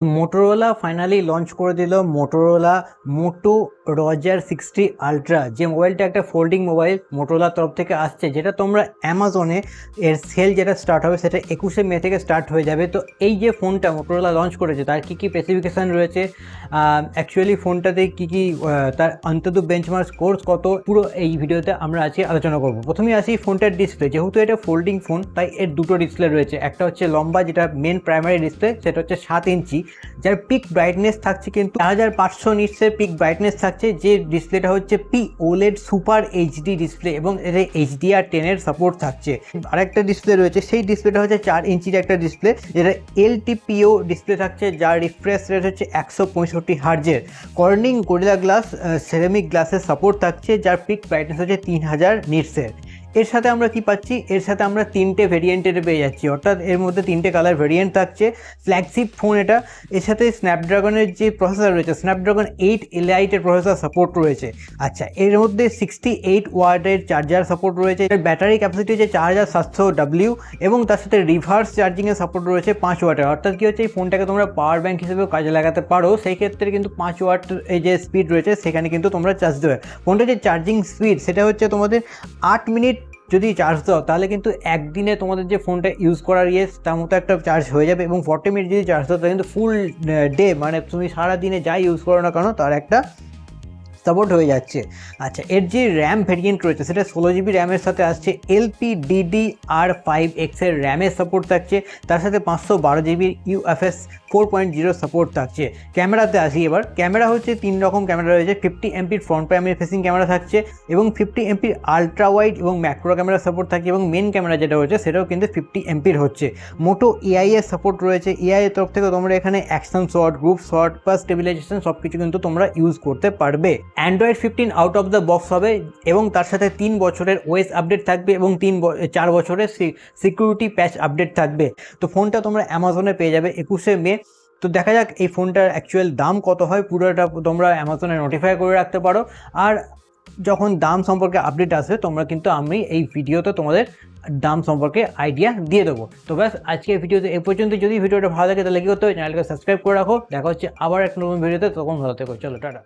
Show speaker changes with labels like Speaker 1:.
Speaker 1: Motorola finally launch করে দিল Motorola Moto Razr sixty ultra যে মোবাইলটা একটা ফোল্ডিং মোবাইল মোটোরোলার তরফ থেকে আসছে, যেটা তোমরা অ্যামাজনে এর সেল যেটা স্টার্ট হবে সেটা একুশে মে থেকে স্টার্ট হয়ে যাবে। তো এই যে ফোনটা মোটোরোলা লঞ্চ করেছে, তার কী কী স্পেসিফিকেশান রয়েছে? অ্যাকচুয়ালি ফোনটাতে কী কী তার অন্তত বেঞ্চমার্ক কোর্স কত? পুরো এই ভিডিওতে আমরা আজকে আলোচনা করব। প্রথমেই আসি ফোনটার ডিসপ্লে যেহেতু এটা ফোল্ডিং ফোন তাই এর দুটো ডিসপ্লে রয়েছে। একটা হচ্ছে লম্বা, যেটা মেন প্রাইমারি ডিসপ্লে সেটা হচ্ছে সাত ইঞ্চি যার পিক ব্রাইটনেস থাকছে কিন্তু চার হাজার পাঁচশো নিটসের পিক ব্রাইটনেস থাকছে, যে ডিসপ্লেটা হচ্ছে P OLED super HD display এবং এতে এইচডিআর টেনের সাপোর্ট থাকছে। আরেকটা ডিসপ্লে রয়েছে, সেই ডিসপ্লেটা হচ্ছে চার ইঞ্চির একটা ডিসপ্লে যেটা এলটিপিও ডিসপ্লে থাকছে, যার রিফ্রেশ রেট হচ্ছে একশো পঁয়ষট্টি হার্জের। কর্নিং গোরিলা গ্লাস সেরামিক গ্লাসের সাপোর্ট থাকছে, যার পিক ব্রাইটনেস হচ্ছে তিন হাজার নিটসের। এর সাথে আমরা কি পাচ্ছি? এর সাথে আমরা তিনটে ভেরিয়েন্টের পেয়ে যাচ্ছি। অর্থাৎ এর মধ্যে তিনটে কালার ভেরিয়েন্ট থাকছে। ফ্ল্যাগশিপ ফোন এটা। এর সাথে স্ন্যাপড্রাগনের যে প্রসেসর রয়েছে স্ন্যাপড্রাগন এইট এলআইটের প্রসেসর সাপোর্ট রয়েছে। আচ্ছা এর মধ্যে সিক্সটি এইট ওয়ার্ডের চার্জার সাপোর্ট রয়েছে। এর ব্যাটারি ক্যাপাসিটি হচ্ছে চার হাজার সাতশো ডাব্লিউ এবং তার সাথে রিভার্স চার্জিংয়ের সাপোর্ট রয়েছে পাঁচ ওয়াটের অর্থাৎ কি হচ্ছে, এই ফোনটাকে তোমরা পাওয়ার ব্যাঙ্ক হিসেবেও কাজে লাগাতে পারো। সেই ক্ষেত্রে কিন্তু পাঁচ ওয়াট এই যে স্পিড রয়েছে, সেখানে কিন্তু তোমরা চার্জ দেবে। ফোনটার যে চার্জিং স্পিড সেটা হচ্ছে তোমাদের আট মিনিট যদি চার্জ দাও, তাহলে কিন্তু একদিনে তোমাদের যে ফোনটা ইউজ করার ইয়েস তার মতো একটা চার্জ হয়ে যাবে এবং ফর্টি মিনিট যদি চার্জ দাও, তাহলে কিন্তু ফুল ডে মানে তুমি সারা দিনে যাই ইউজ করো না কেন, তার একটা সাপোর্ট হয়ে যাচ্ছে। আচ্ছা এর যে র্যাম ভেরিয়েন্ট রয়েছে, সেটা ষোলো জিবি র্যামের সাথে আসছে এলপি ডিডি আর ফাইভ এক্সের র্যামের সাপোর্ট থাকছে, তার সাথে পাঁচশো বারো জিবির UFS four point zero support থাকছে। ক্যামেরাতে আসি এবার, ক্যামেরা হচ্ছে তিন রকম ক্যামেরা রয়েছে ফিফটি এমপির ফ্রন্ট প্রাইমারি ফেসিং ক্যামেরা থাকছে এবং ফিফটি এমপির আলট্রা ওয়াইড এবং ম্যাক্রো ক্যামেরা সাপোর্ট থাকছে এবং মেন ক্যামেরা যেটা হচ্ছে সেটাও কিন্তু ফিফটি এমপির হচ্ছে। মোটো এআই এর সাপোর্ট রয়েছে এআই এর তরফ থেকে তোমরা এখানে অ্যাকশন শট গ্রুপ শট বা স্টেবিলাইজেশন সব কিছু কিন্তু তোমরা ইউজ করতে পারবে। Android fifteen out of the box হবে এবং তার সাথে তিন বছরের ওয়েস আপডেট থাকবে এবং তিন চার বছরের সিকিউরিটি প্যাচ আপডেট থাকবে। তো ফোনটা তোমরা অ্যামাজনে পেয়ে যাবে একুশে মে। তো দেখা যাক এই ফোনটার অ্যাকচুয়াল দাম কত হয়, পুরোটা তোমরা অ্যামাজনে নোটিফাই করে রাখতে পারো। আর যখন দাম সম্পর্কে আপডেট আসবে তোমরা কিন্তু আমি এই ভিডিওতে তোমাদের দাম সম্পর্কে আইডিয়া দিয়ে দেবো। তো ব্যাস আজকের ভিডিওতে এ পর্যন্ত। যদি ভিডিওটা ভালো লাগে, তাহলে কি করতে হবে চ্যানেলকে সাবস্ক্রাইব করে রাখো। দেখা হচ্ছে আবার এক নতুন ভিডিওতে। তখন ভালো থেকো। চলো, টাটা।